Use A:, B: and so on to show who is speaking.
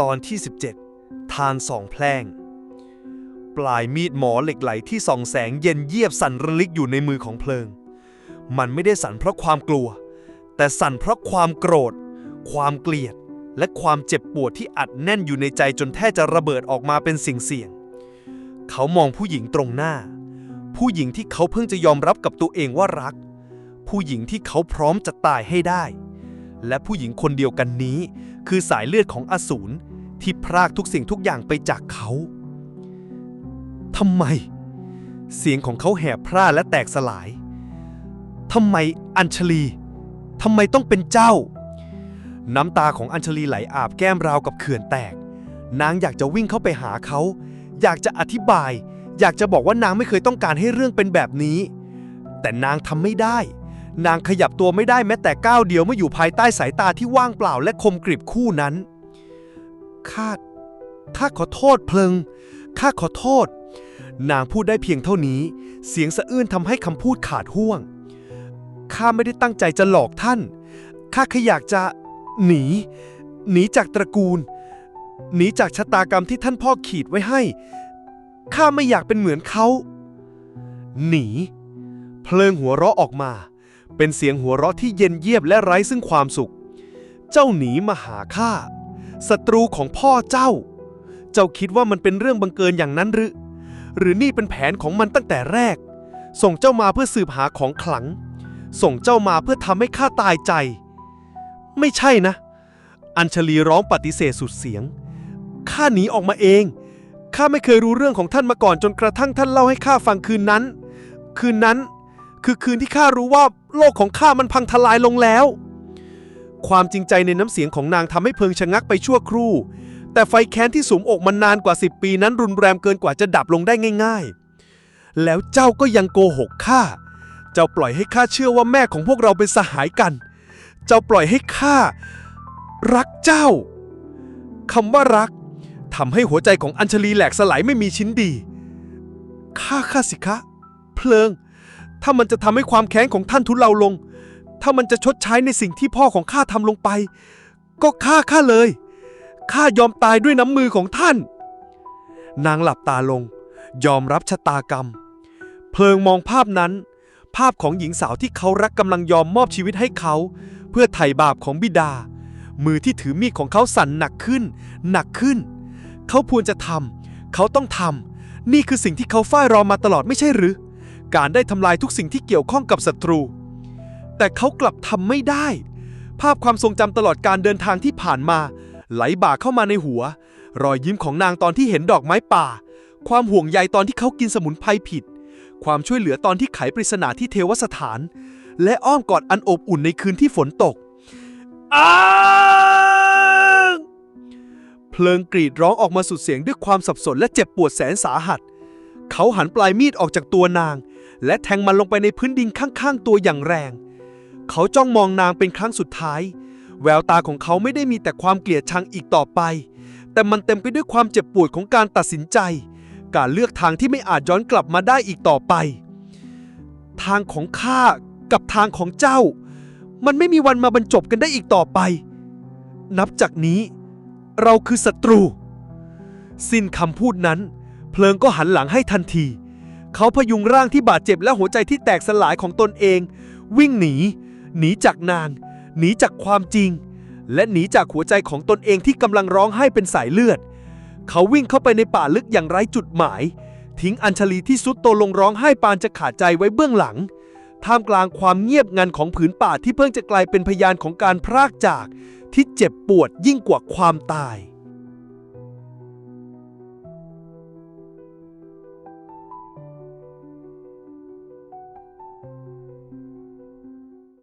A: ตอนที่ 17 ทานสองแพร่งปลายมีดหมอเหล็กไหลที่ส่องแสงเย็นเยียบสั่นระลิกอยู่ในมือของเพลิง มันไม่ได้สั่นเพราะความกลัว แต่สั่นเพราะความโกรธ ความเกลียด และความเจ็บปวดที่อัดแน่นอยู่ในใจจนแทบจะระเบิดออกมาเป็นสิ่งเสี่ยง เขามองผู้หญิงตรงหน้า ผู้หญิงที่เขาเพิ่งจะยอมรับกับตัวเองว่ารัก ผู้หญิงที่เขาพร้อมจะตายให้ได้และผู้หญิงคนเดียวกันนี้ คือสายเลือดของอสูร ที่พรากทุกสิ่งทุกอย่างไปจากเขาทำไม เสียงของเขาแหบพร่าและแตกสลายทำไมอัญชลีทำไมต้องเป็นเจ้า น้ำตาของอัญชลีไหลอาบแก้มราวกับเขื่อนแตก นางอยากจะวิ่งเข้าไปหาเขา อยากจะอธิบาย อยากจะบอกว่านางไม่เคยต้องการให้เรื่องเป็นแบบนี้ แต่นางทำไม่ได้ นางขยับตัวไม่ได้แม้แต่ก้าวเดียวเมื่ออยู่ภายใต้สายตาที่ว่างเปล่าและคมกริบคู่นั้น ข้าข้าขอโทษเพลิง ข้าขอโทษ นางพูดได้เพียงเท่านี้ เสียงสะอื้นทำให้คำพูดขาดห่วง ข้าไม่ได้ตั้งใจจะหลอกท่าน ข้าแค่อยากจะ หนี หนีจากตระกูล หนีจากชะตากรรมที่ท่านพ่อขีดไว้ให้ ข้าไม่อยากเป็นเหมือนเขา หนี เพลิงหัวเราะออกมา เป็นเสียงหัวเราะที่เย็นเยียบและไร้ซึ่งความสุข เจ้าหนีมาหาข้า ศัตรูของพ่อเจ้า เจ้าคิดว่ามันเป็นเรื่องบังเกินอย่างนั้นหรือ หรือนี่เป็นแผนของมันตั้งแต่แรก ส่งเจ้ามาเพื่อสืบหาของขลัง ส่งเจ้ามาเพื่อทำให้ข้าตายใจ ไม่ใช่นะ อัญชลีร้องปฏิเสธสุดเสียง ข้าหนีออกมาเอง ข้าไม่เคยรู้เรื่องของท่านมาก่อนจนกระทั่งท่านเล่าให้ข้าฟังคืนนั้น คืนนั้น คือคืนที่ข้ารู้ว่าโลกของข้ามันพังทลายลงแล้ว ความจริงใจในน้ำเสียงของนางทำให้เพิงชะงักไปชั่วครู่ แต่ไฟแค้นที่สุมอกมันนานกว่า 10 ปีนั้นรุนแรงเกินกว่าจะดับลงได้ง่าย ๆ แล้วเจ้าก็ยังโกหกข้า เจ้าปล่อยให้ข้าเชื่อว่าแม่ของพวกเราเป็นสหายกัน เจ้าปล่อยให้ข้ารักเจ้าคำว่ารักทำให้หัวใจของอัญชลีแหลกสลายไม่มีชิ้นดี ข้าข้าสิคะ เพลิง ถ้ามันจะทำให้ความแค้นของท่านทุเลาลง ถ้ามันจะชดใช้ในสิ่งที่พ่อของข้าทำลงไป ก็ฆ่าข้าเลย ข้ายอมตายด้วยน้ำมือของท่าน นางหลับตาลง ยอมรับชะตากรรม เพลิงมองภาพนั้น ภาพของหญิงสาวที่เขารักกำลังยอมมอบชีวิตให้เขา เพื่อไถ่บาปของบิดา มือที่ถือมีดของเขาสั่นหนักขึ้น หนักขึ้น เขาควรจะทำเขาต้องทำนี่คือสิ่งที่เขาฝ้ายรอมาตลอดไม่ใช่หรือ การได้ทำลายทุกสิ่งที่เกี่ยวข้องกับศัตรู แต่เขากลับทำไม่ได้ ภาพความทรงจำตลอดการเดินทางที่ผ่านมา ไหลบ่าเข้ามาในหัว รอยยิ้มของนางตอนที่เห็นดอกไม้ป่า ความห่วงใยตอนที่เขากินสมุนไพรผิด ความช่วยเหลือตอนที่ไขปริศนาที่เทวสถาน และอ้อมกอดอันอบอุ่นในคืนที่ฝนตกอ้างเพลิงกรีดร้องออกมาสุดเสียงด้วยความสับสนและเจ็บปวดแสนสาหัส เขาหันปลายมีดออกจากตัวนาง และแทงมันลงไปในพื้นดินข้างๆตัวอย่างแรง เขาจ้องมองนางเป็นครั้งสุดท้าย แววตาของเขาไม่ได้มีแต่ความเกลียดชังอีกต่อไป แต่มันเต็มไปด้วยความเจ็บปวดของการตัดสินใจ การเลือกทางที่ไม่อาจย้อนกลับมาได้อีกต่อไป ทางของข้ากับทางของเจ้า มันไม่มีวันมาบรรจบกันได้อีกต่อไป นับจากนี้ เราคือศัตรู สิ้นคำพูดนั้น เพลิงก็หันหลังให้ทันที เขาพยุงร่างที่บาดเจ็บและหัวใจที่แตกสลายของตนเอง วิ่งหนี หนีจากนาง หนีจากความจริง และหนีจากหัวใจของตนเองที่กำลังร้องไห้เป็นสายเลือด เขาวิ่งเข้าไปในป่าลึกอย่างไร้จุดหมาย ทิ้งอัญชลีที่สุดโตลงร้องไห้ปานจะขาดใจไว้เบื้องหลัง ท่ามกลางความเงียบงันของผืนป่าที่เพิ่งจะกลายเป็นพยานของการพรากจาก ที่เจ็บปวดยิ่งกว่าความตาย